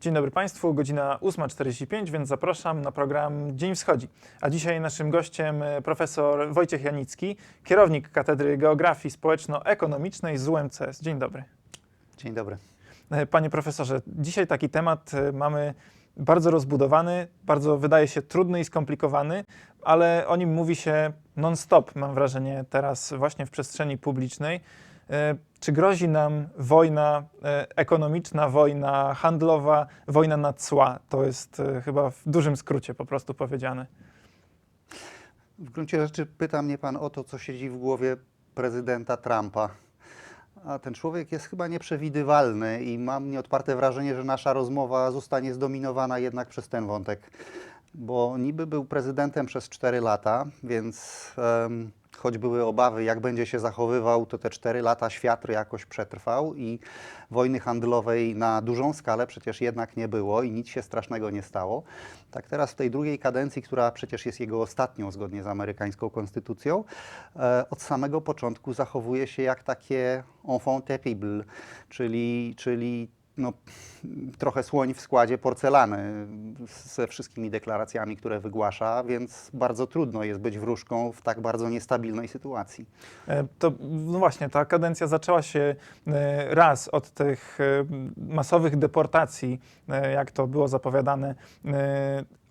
Dzień dobry Państwu, godzina 8.45, więc zapraszam na program Dzień Wschodzi. A dzisiaj naszym gościem e, profesor Wojciech Janicki, kierownik Katedry Geografii Społeczno-Ekonomicznej z UMCS. Dzień dobry. Dzień dobry. E, Panie profesorze, dzisiaj taki temat e, mamy bardzo rozbudowany, bardzo wydaje się trudny i skomplikowany, ale o nim mówi się non-stop, mam wrażenie, teraz właśnie w przestrzeni publicznej. Czy grozi nam wojna e, ekonomiczna, wojna handlowa, wojna na cła? To jest e, chyba w dużym skrócie po prostu powiedziane. W gruncie rzeczy pyta mnie pan o to, co siedzi w głowie prezydenta Trumpa. A ten człowiek jest chyba nieprzewidywalny i mam nieodparte wrażenie, że nasza rozmowa zostanie zdominowana jednak przez ten wątek. Bo niby był prezydentem przez 4 lata, więc em, choć były obawy, jak będzie się zachowywał, to te 4 lata świat jakoś przetrwał i wojny handlowej na dużą skalę przecież jednak nie było i nic się strasznego nie stało. Tak teraz w tej drugiej kadencji, która przecież jest jego ostatnią zgodnie z amerykańską konstytucją, e, od samego początku zachowuje się jak takie enfant terrible, czyli, czyli no, trochę słoń w składzie porcelany ze wszystkimi deklaracjami, które wygłasza, więc bardzo trudno jest być wróżką w tak bardzo niestabilnej sytuacji. E, To no właśnie, ta kadencja zaczęła się e, raz od tych e, masowych deportacji, jak to było zapowiadane,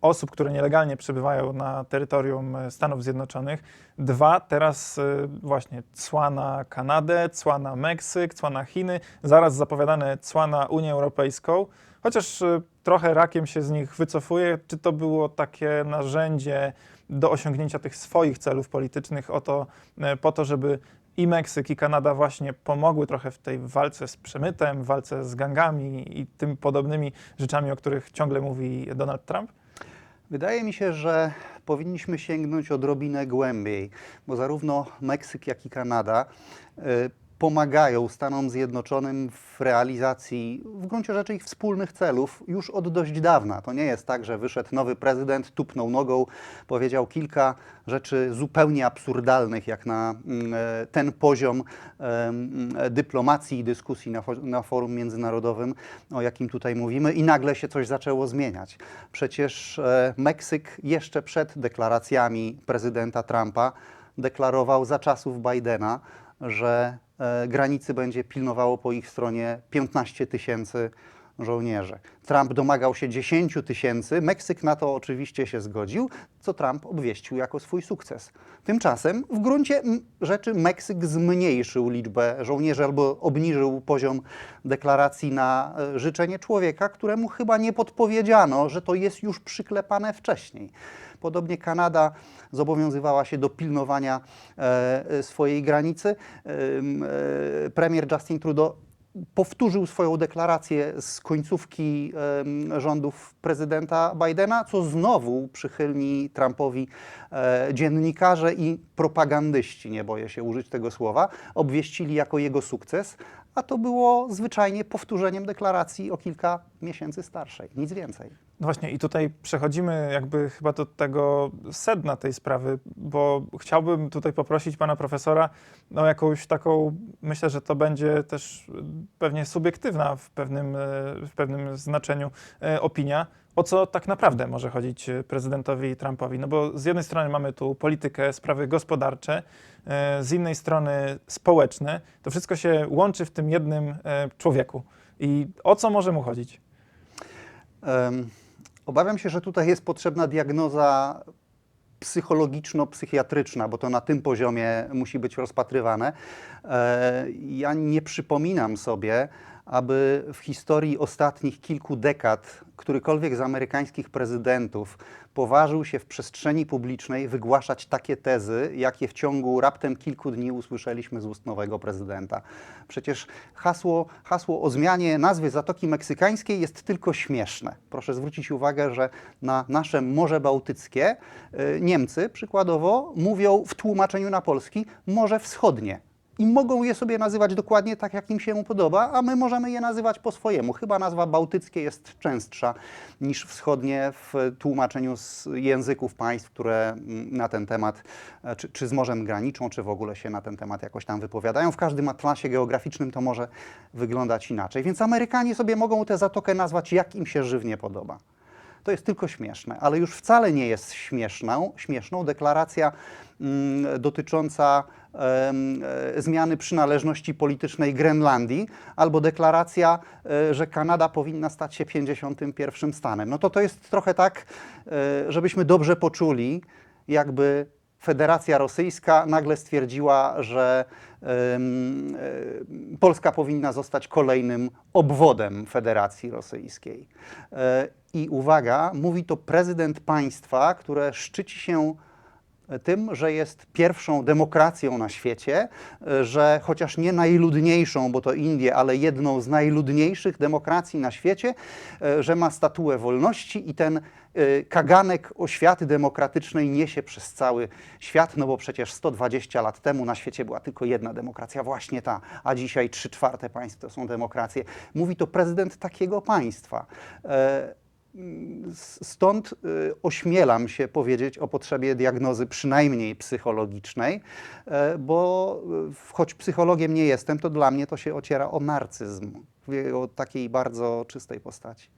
osób, które nielegalnie przebywają na terytorium e, Stanów Zjednoczonych. Dwa, teraz e, właśnie cła na Kanadę, cła na Meksyk, cła na Chiny, zaraz zapowiadane cła na Unię Europejską. Chociaż e, trochę rakiem się z nich wycofuje, czy to było takie narzędzie do osiągnięcia tych swoich celów politycznych, o to, po to, żeby i Meksyk, i Kanada właśnie pomogły trochę w tej walce z przemytem, walce z gangami i tym podobnymi rzeczami, o których ciągle mówi Donald Trump? Wydaje mi się, że powinniśmy sięgnąć odrobinę głębiej, bo zarówno Meksyk, jak i Kanada y, pomagają Stanom Zjednoczonym w realizacji w gruncie rzeczy ich wspólnych celów już od dość dawna. To nie jest tak, że wyszedł nowy prezydent, tupnął nogą, powiedział kilka rzeczy zupełnie absurdalnych, jak na mm, e, ten poziom e, dyplomacji i dyskusji na, fo- na forum międzynarodowym, o jakim tutaj mówimy, i nagle się coś zaczęło zmieniać. Przecież e, Meksyk jeszcze przed deklaracjami prezydenta Trumpa deklarował za czasów Bidena, że granicy będzie pilnowało po ich stronie 15 tysięcy żołnierzy. Trump domagał się 10 tysięcy, Meksyk na to oczywiście się zgodził, co Trump obwieścił jako swój sukces. Tymczasem w gruncie rzeczy Meksyk zmniejszył liczbę żołnierzy albo obniżył poziom deklaracji na e, życzenie człowieka, któremu chyba nie podpowiedziano, że to jest już przyklepane wcześniej. Podobnie Kanada zobowiązywała się do pilnowania e, e, swojej granicy. Em, e, premier Justin Trudeau powtórzył swoją deklarację z końcówki rządów prezydenta Bidena, co znowu przychylni Trumpowi e, dziennikarze i propagandyści, nie boję się użyć tego słowa, obwieścili jako jego sukces, a to było zwyczajnie powtórzeniem deklaracji o kilka miesięcy starszej, nic więcej. No właśnie, i tutaj przechodzimy jakby chyba do tego sedna tej sprawy, bo chciałbym tutaj poprosić pana profesora o jakąś taką, myślę, że to będzie też pewnie subiektywna w pewnym, e, w pewnym znaczeniu e, opinia, o co tak naprawdę może chodzić e, prezydentowi Trumpowi. No bo z jednej strony mamy tu politykę, sprawy gospodarcze, z innej strony społeczne. To wszystko się łączy w tym jednym człowieku. I o co może mu chodzić? Obawiam się, że tutaj jest potrzebna diagnoza psychologiczno-psychiatryczna, bo to na tym poziomie musi być rozpatrywane. E, Ja nie przypominam sobie, aby w historii ostatnich kilku dekad którykolwiek z amerykańskich prezydentów poważył się w przestrzeni publicznej wygłaszać takie tezy, jakie w ciągu raptem kilku dni usłyszeliśmy z ust nowego prezydenta. Przecież hasło, hasło o zmianie nazwy Zatoki Meksykańskiej jest tylko śmieszne. Proszę zwrócić uwagę, że na nasze Morze Bałtyckie y, Niemcy przykładowo mówią w tłumaczeniu na polski Morze Wschodnie. I mogą je sobie nazywać dokładnie tak, jak im się podoba, a my możemy je nazywać po swojemu. Chyba nazwa bałtyckie jest częstsza niż wschodnie w tłumaczeniu z języków państw, które mm, na ten temat, e, czy, czy z morzem graniczą, czy w ogóle się na ten temat jakoś tam wypowiadają. W każdym atlasie geograficznym to może wyglądać inaczej. Więc Amerykanie sobie mogą tę zatokę nazwać, jak im się żywnie podoba. To jest tylko śmieszne, ale już wcale nie jest śmieszną, śmieszną deklaracja mm, dotycząca e, zmiany przynależności politycznej Grenlandii albo deklaracja, e, że Kanada powinna stać się 51 stanem. No to to jest trochę tak, e, żebyśmy dobrze poczuli, jakby Federacja Rosyjska nagle stwierdziła, że e, Polska powinna zostać kolejnym obwodem Federacji Rosyjskiej. E, I uwaga, mówi to prezydent państwa, które szczyci się tym, że jest pierwszą demokracją na świecie, e, że chociaż nie najludniejszą, bo to Indie, ale jedną z najludniejszych demokracji na świecie, e, że ma statuę wolności i ten e, kaganek oświaty demokratycznej niesie przez cały świat, no bo przecież 120 lat temu na świecie była tylko jedna demokracja, właśnie ta, a dzisiaj trzy czwarte państw to są demokracje. Mówi to prezydent takiego państwa. Stąd y, ośmielam się powiedzieć o potrzebie diagnozy przynajmniej psychologicznej, e, bo choć psychologiem nie jestem, to dla mnie to się ociera o narcyzm w jego takiej bardzo czystej postaci.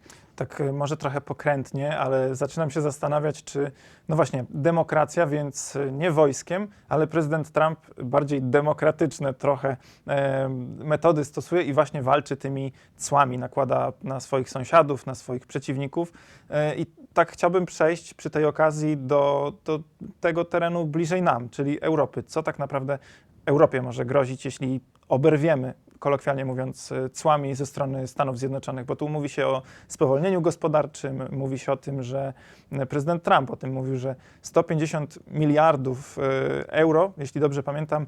Tak y, może trochę pokrętnie, ale zaczynam się zastanawiać, czy, no właśnie, demokracja, więc y, nie wojskiem, ale prezydent Trump bardziej demokratyczne trochę e, metody stosuje i właśnie walczy tymi cłami, nakłada na swoich sąsiadów, na swoich przeciwników. E, I tak chciałbym przejść przy tej okazji do, do tego terenu bliżej nam, czyli Europy. Co tak naprawdę Europie może grozić, jeśli oberwiemy kolokwialnie mówiąc, y, cłami ze strony Stanów Zjednoczonych, bo tu mówi się o spowolnieniu gospodarczym, mówi się o tym, że y, prezydent Trump o tym mówił, że 150 miliardów y, euro, jeśli dobrze pamiętam,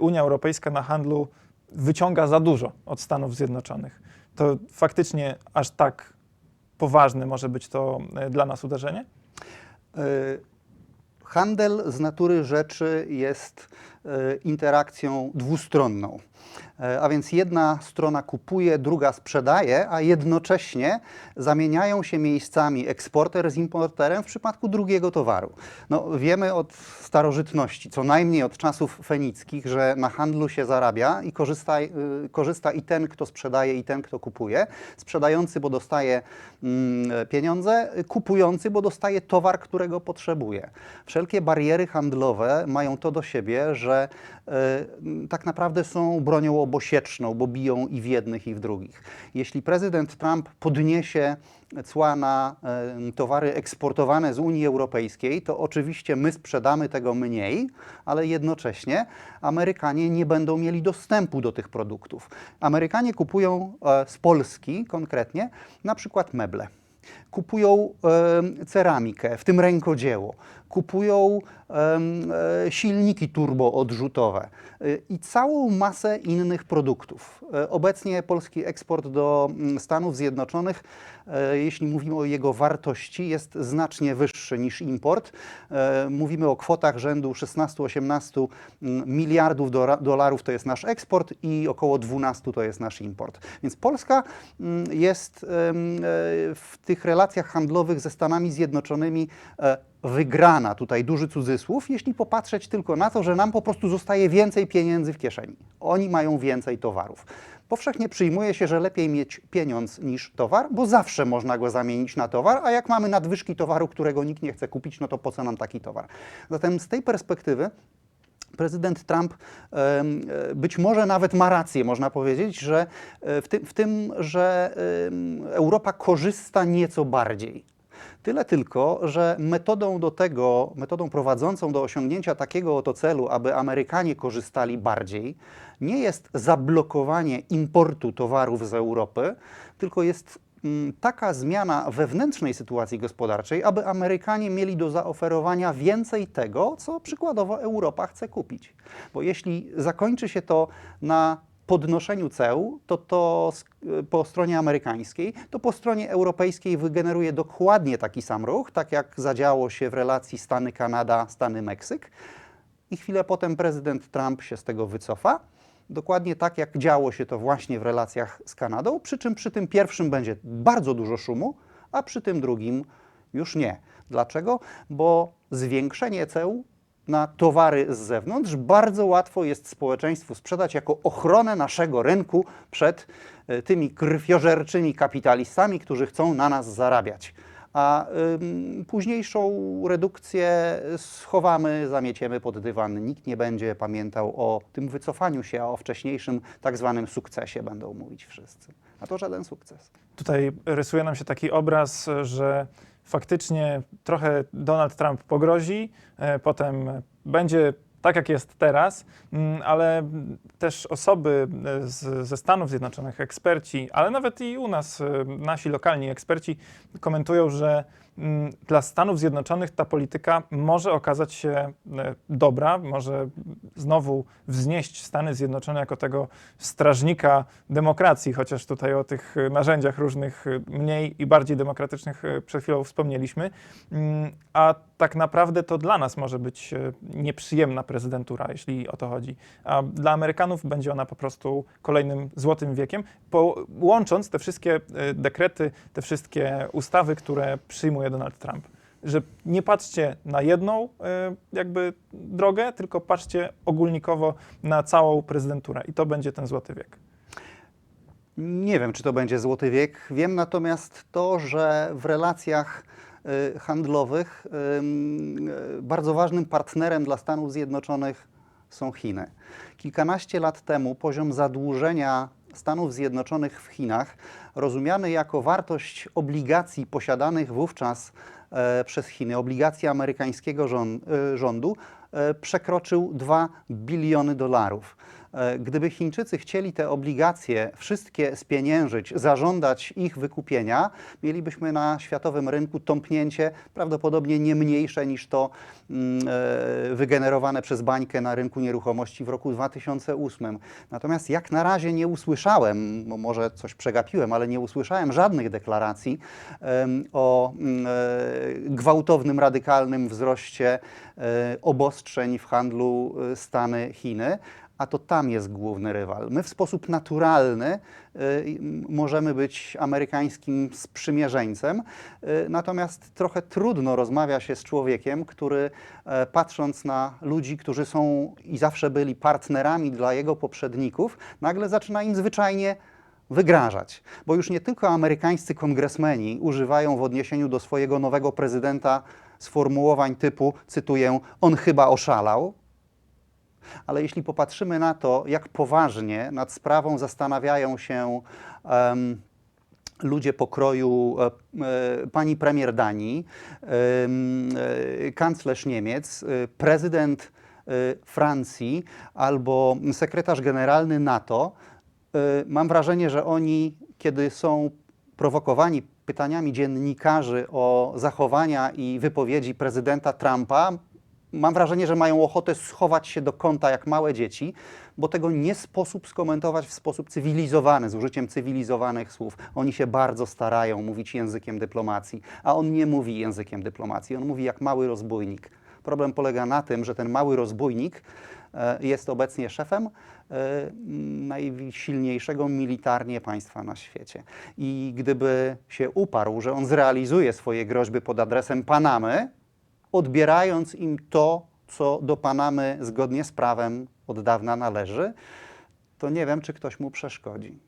Unia Europejska na handlu wyciąga za dużo od Stanów Zjednoczonych. To faktycznie aż tak poważne może być to dla nas uderzenie? Handel z natury rzeczy jest interakcją dwustronną. E, A więc jedna strona kupuje, druga sprzedaje, a jednocześnie zamieniają się miejscami eksporter z importerem w przypadku drugiego towaru. No, wiemy od starożytności, co najmniej od czasów fenickich, że na handlu się zarabia i korzysta, y, korzysta i ten, kto sprzedaje, i ten, kto kupuje. Sprzedający, bo dostaje mm, pieniądze, kupujący, bo dostaje towar, którego potrzebuje. Wszelkie bariery handlowe mają to do siebie, że y, tak naprawdę są bronią obosieczną, bo biją i w jednych, i w drugich. Jeśli prezydent Trump podniesie cła na e, towary eksportowane z Unii Europejskiej, to oczywiście my sprzedamy tego mniej, ale jednocześnie Amerykanie nie będą mieli dostępu do tych produktów. Amerykanie kupują e, z Polski konkretnie na przykład meble kupują ceramikę, w tym rękodzieło, kupują e, silniki turboodrzutowe y, i całą masę innych produktów. E, Obecnie polski eksport do mm, Stanów Zjednoczonych, e, jeśli mówimy o jego wartości, jest znacznie wyższy niż import. E, Mówimy o kwotach rzędu 16-18 mm, miliardów dolarów to jest nasz eksport i około 12 to jest nasz import. Więc Polska mm, jest e, w tych relacjach handlowych ze Stanami Zjednoczonymi e, wygrana, tutaj duży cudzysłów, jeśli popatrzeć tylko na to, że nam po prostu zostaje więcej pieniędzy w kieszeni. Oni mają więcej towarów. Powszechnie przyjmuje się, że lepiej mieć pieniądz niż towar, bo zawsze można go zamienić na towar, a jak mamy nadwyżki towaru, którego nikt nie chce kupić, no to po co nam taki towar? Zatem z tej perspektywy prezydent Trump e, być może nawet ma rację, można powiedzieć, że e, w tym, w tym że Europa korzysta nieco bardziej. Tyle tylko, że metodą do tego, metodą prowadzącą do osiągnięcia takiego oto celu, aby Amerykanie korzystali bardziej, nie jest zablokowanie importu towarów z Europy, tylko jest mm, taka zmiana wewnętrznej sytuacji gospodarczej, aby Amerykanie mieli do zaoferowania więcej tego, co przykładowo Europa chce kupić. Bo jeśli zakończy się to na podnoszeniu ceł, to to z- po stronie amerykańskiej, to po stronie europejskiej wygeneruje dokładnie taki sam ruch, tak jak zadziało się w relacji Stany-Kanada, Stany-Meksyk. I chwilę potem prezydent Trump się z tego wycofa dokładnie tak, jak działo się to właśnie w relacjach z Kanadą, przy czym przy tym pierwszym będzie bardzo dużo szumu, a przy tym drugim już nie. Dlaczego? Bo zwiększenie ceł na towary z zewnątrz bardzo łatwo jest społeczeństwu sprzedać jako ochronę naszego rynku przed e, tymi krwiożerczymi kapitalistami, którzy chcą na nas zarabiać. A ym, późniejszą redukcję schowamy, zamieciemy pod dywan. Nikt nie będzie pamiętał o tym wycofaniu się, a o wcześniejszym tak zwanym sukcesie będą mówić wszyscy. A to żaden sukces. Tutaj rysuje nam się taki obraz, że faktycznie trochę Donald Trump pogrozi, e, potem będzie tak, jak jest teraz, mm, ale też osoby e, z, ze Stanów Zjednoczonych, eksperci, ale nawet i u nas e, nasi lokalni eksperci komentują, że dla Stanów Zjednoczonych ta polityka może okazać się e, dobra, może znowu wznieść Stany Zjednoczone jako tego strażnika demokracji, chociaż tutaj o tych e, narzędziach różnych e, mniej i bardziej demokratycznych przed chwilą wspomnieliśmy. Mm, A tak naprawdę to dla nas może być nieprzyjemna prezydentura, jeśli o to chodzi. A dla Amerykanów będzie ona po prostu kolejnym złotym wiekiem, łącząc te wszystkie dekrety, te wszystkie ustawy, które przyjmuje Donald Trump. Że nie patrzcie na jedną e, jakby drogę, tylko patrzcie ogólnikowo na całą prezydenturę i to będzie ten złoty wiek. Nie wiem, czy to będzie złoty wiek. Wiem natomiast to, że w relacjach y, handlowych y, bardzo ważnym partnerem dla Stanów Zjednoczonych są Chiny. Kilkanaście lat temu poziom zadłużenia Stanów Zjednoczonych w Chinach, rozumiany jako wartość obligacji posiadanych wówczas e, przez Chiny, obligacji amerykańskiego e, rządu, e, przekroczył 2 biliony dolarów. E, Gdyby Chińczycy chcieli te obligacje wszystkie spieniężyć, zażądać ich wykupienia, mielibyśmy na światowym rynku tąpnięcie prawdopodobnie nie mniejsze niż to mm, e, wygenerowane przez bańkę na rynku nieruchomości w roku 2008. Natomiast jak na razie nie usłyszałem, może coś przegapiłem, ale nie usłyszałem żadnych deklaracji o mm, e, gwałtownym, radykalnym wzroście obostrzeń w handlu Stany-Chiny a to tam jest główny rywal. My w sposób naturalny y, możemy być amerykańskim sprzymierzeńcem, y, natomiast trochę trudno rozmawia się z człowiekiem, który e, patrząc na ludzi, którzy są i zawsze byli partnerami dla jego poprzedników, nagle zaczyna im zwyczajnie wygrażać. Bo już nie tylko amerykańscy kongresmeni używają w odniesieniu do swojego nowego prezydenta sformułowań typu, cytuję, on chyba oszalał, ale jeśli popatrzymy na to, jak poważnie nad sprawą zastanawiają się em, ludzie pokroju e, e, pani premier Danii, e, kanclerz Niemiec, e, prezydent e, Francji albo sekretarz generalny NATO, e, mam wrażenie, że oni, kiedy są prowokowani pytaniami dziennikarzy o zachowania i wypowiedzi prezydenta Trumpa, mam wrażenie, że mają ochotę schować się do kąta jak małe dzieci, bo tego nie sposób skomentować w sposób cywilizowany, z użyciem cywilizowanych słów. Oni się bardzo starają mówić językiem dyplomacji, a on nie mówi językiem dyplomacji, on mówi jak mały rozbójnik. Problem polega na tym, że ten mały rozbójnik e, jest obecnie szefem e, najsilniejszego militarnie państwa na świecie. I gdyby się uparł, że on zrealizuje swoje groźby pod adresem Panamy, odbierając im to, co do Panamy zgodnie z prawem od dawna należy, to nie wiem, czy ktoś mu przeszkodzi.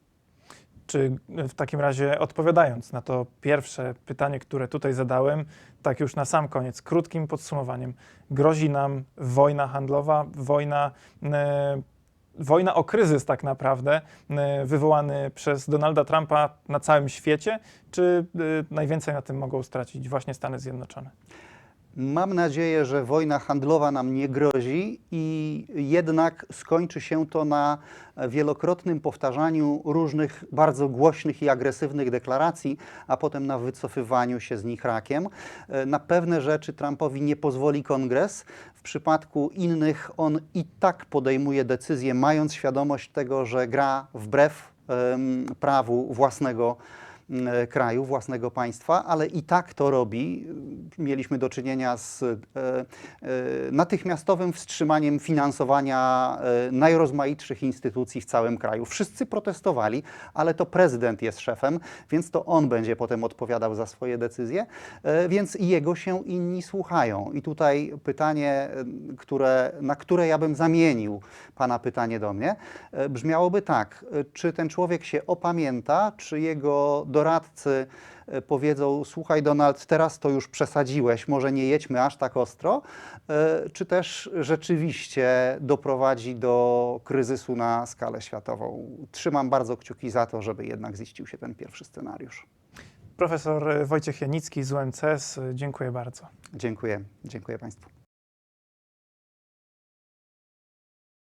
Czy w takim razie odpowiadając na to pierwsze pytanie, które tutaj zadałem, tak już na sam koniec, krótkim podsumowaniem, grozi nam wojna handlowa, wojna, e, wojna o kryzys tak naprawdę, e, wywołany przez Donalda Trumpa na całym świecie, czy e, najwięcej na tym mogą stracić właśnie Stany Zjednoczone? Mam nadzieję, że wojna handlowa nam nie grozi i jednak skończy się to na wielokrotnym powtarzaniu różnych bardzo głośnych i agresywnych deklaracji, a potem na wycofywaniu się z nich rakiem. E, Na pewne rzeczy Trumpowi nie pozwoli kongres. W przypadku innych on i tak podejmuje decyzje, mając świadomość tego, że gra wbrew em, prawu własnego kraju, własnego państwa, ale i tak to robi. Mieliśmy do czynienia z e, e, natychmiastowym wstrzymaniem finansowania e, najrozmaitszych instytucji w całym kraju. Wszyscy protestowali, ale to prezydent jest szefem, więc to on będzie potem odpowiadał za swoje decyzje, e, więc jego się inni słuchają. I tutaj pytanie, e, które, na które ja bym zamienił Pana pytanie do mnie, e, brzmiałoby tak. e, Czy ten człowiek się opamięta, czy jego doradcy e, powiedzą, słuchaj Donald, teraz to już przesadziłeś, może nie jedźmy aż tak ostro, e, czy też rzeczywiście doprowadzi do kryzysu na skalę światową. Trzymam bardzo kciuki za to, żeby jednak ziścił się ten pierwszy scenariusz. Profesor Wojciech Janicki z UMCS, dziękuję bardzo. Dziękuję, dziękuję Państwu.